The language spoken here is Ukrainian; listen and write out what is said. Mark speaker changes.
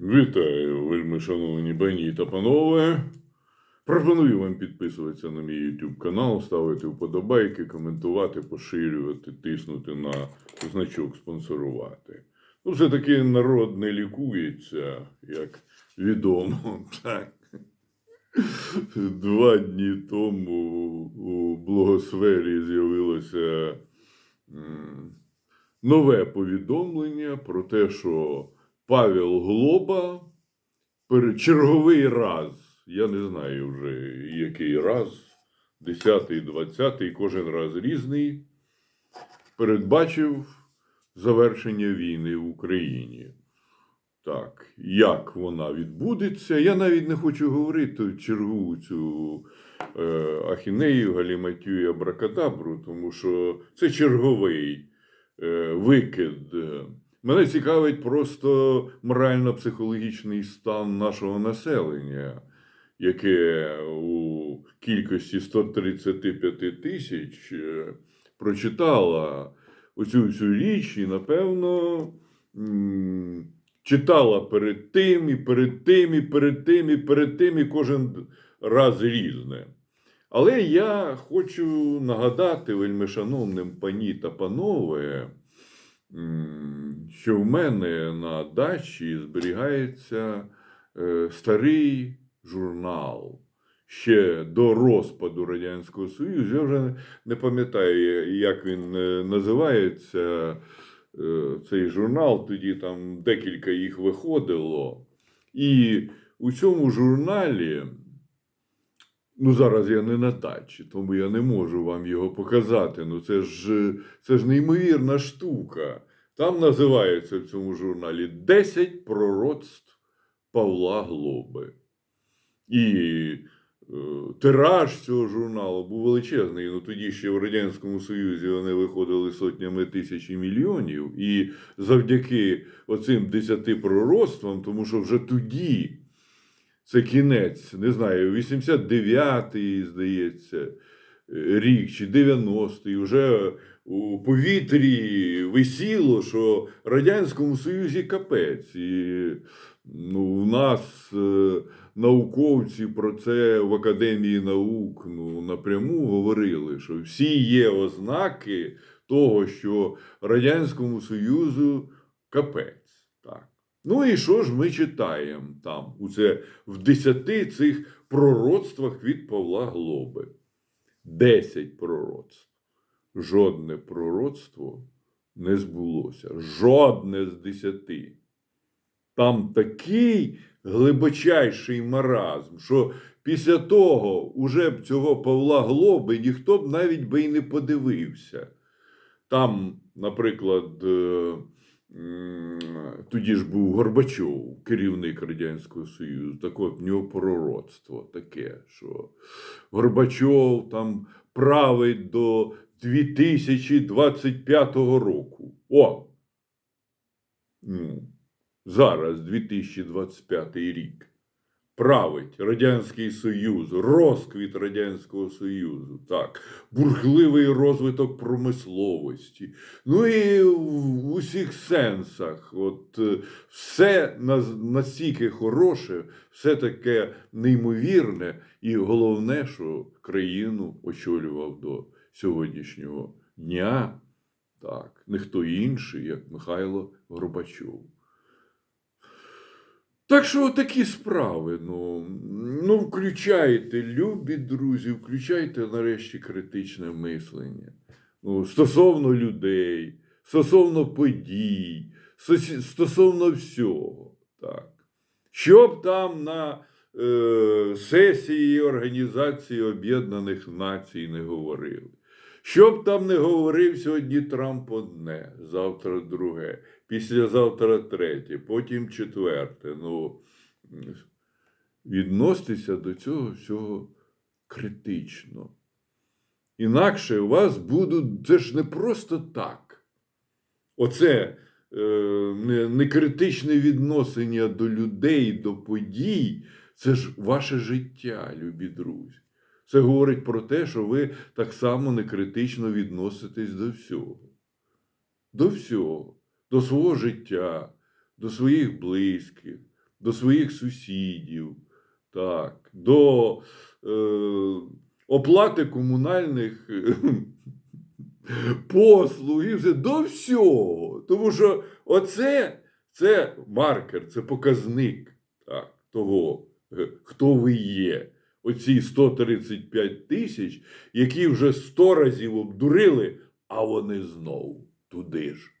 Speaker 1: Вітаю, вельми шановні пані та панове. Пропоную вам підписуватися на мій YouTube канал, ставити вподобайки, коментувати, поширювати, тиснути на значок спонсорувати. Ну, все-таки народ не лікується, як відомо. Так. Два дні тому у блогосфері з'явилося нове повідомлення про те, що Павел Глоба черговий раз, я не знаю вже який раз, 10-й, 20-й, кожен раз різний, передбачив завершення війни в Україні. Так, як вона відбудеться, я навіть не хочу говорити чергову цю е, ахінею, галіматю і абракадабру, тому що це черговий е, викид. Мене цікавить просто морально-психологічний стан нашого населення, яке у кількості 135 тисяч е, прочитала оцю всю річ і, напевно, читала перед тим, і перед тим, і перед тим, і перед тим, і кожен раз різне. Але я хочу нагадати вельмишановним пані та панове, що в мене на дачі зберігається е, старий журнал. Ще до розпаду Радянського Союзу. Я вже не пам'ятаю, як він е, називається е, цей журнал. Тоді там декілька їх виходило. І у цьому журналі, ну зараз я не на дачі, тому я не можу вам його показати. Ну це ж, це ж неймовірна штука. Там називається в цьому журналі 10 пророцтв Павла Глоби. І е, тираж цього журналу був величезний. Ну тоді ще в Радянському Союзі вони виходили сотнями тисяч і мільйонів. І завдяки оцим десяти пророцтвам, тому що вже тоді це кінець, не знаю, 89-й, здається, рік чи 90-й, вже у повітрі висіло, що Радянському Союзі капець. І ну, в нас е, науковці про це в Академії наук ну, напряму говорили, що всі є ознаки того, що Радянському Союзу капець. Так. Ну і що ж ми читаємо там, у це, в десяти цих пророцтвах від Павла Глоби? Десять пророцтв. Жодне пророцтво не збулося. Жодне з десяти. Там такий глибочайший маразм, що після того уже б цього Павла Глоби ніхто б навіть би й не подивився. Там, наприклад, е, тоді ж був Горбачов, керівник Радянського Союзу. Так от в нього пророцтво таке, що Горбачов там править до 2025 року. О! Ну, зараз 2025 рік. Править Радянський Союз, розквіт Радянського Союзу, так, бурхливий розвиток промисловості. Ну і в усіх сенсах, от е, все настільки хороше, все таке неймовірне, і головне, що країну очолював до сьогоднішнього дня, так, не хто інший, як Михайло Горбачов. Так що такі справи. Ну, ну, включайте, любі друзі, включайте нарешті критичне мислення. Ну, стосовно людей, стосовно подій, стосовно всього. Так. Щоб там на е, сесії Організації Об'єднаних Націй не говорили. Щоб там не говорив сьогодні Трамп одне, завтра друге, післязавтра третє, потім четверте. Ну, відносьтеся до цього всього критично. Інакше у вас будуть, це ж не просто так. Оце е, не, не критичне відношення до людей, до подій, це ж ваше життя, любі друзі. Це говорить про те, що ви так само некритично відноситесь до всього. До всього, до свого життя, до своїх близьких, до своїх сусідів, так, до е, оплати комунальних послуг і все, до всього. Тому що оце це маркер, це показник так, того, е, хто ви є. Оці 135 тисяч, які вже 100 разів обдурили, а вони знову туди ж.